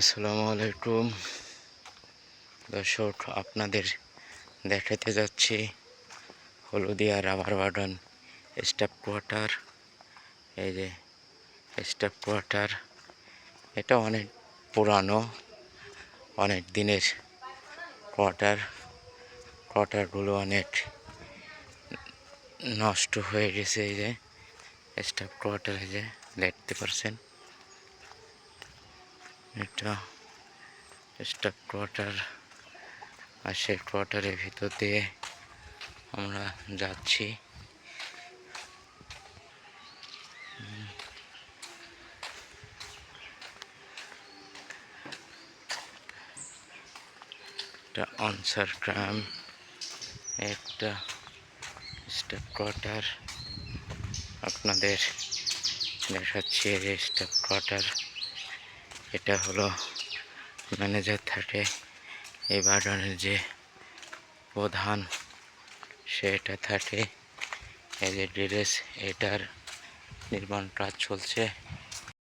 আসসালামু আলাইকুম। দর্শক, আপনাদের দেখাতে যাচ্ছি Haludia rubber garden staff quarter. এই যে স্টাফ কোয়ার্টার, এটা অনেক পুরানো, অনেক দিনের কোয়ার্টার। কোয়ার্টারগুলো অনেক নষ্ট হয়ে গেছে, এই যে স্টাফ কোয়ার্টার, এই যে দেখতে পারছেন। এটা স্টাফ কোয়ার্টার আর সেই কোয়ার্টারের ভিতর দিয়ে আমরা যাচ্ছি উম। এটা অনসার গ্রাম একটা স্টাফ কোয়ার্টার আপনাদের দেখাচ্ছি এই স্টাফ কোয়ার্টার এটা হলো ম্যানেজার থাকে। এই বাগানের যে প্রধান সেটা থাকে। এই যে ড্রেস, এটার নির্মাণ কাজ চলছে।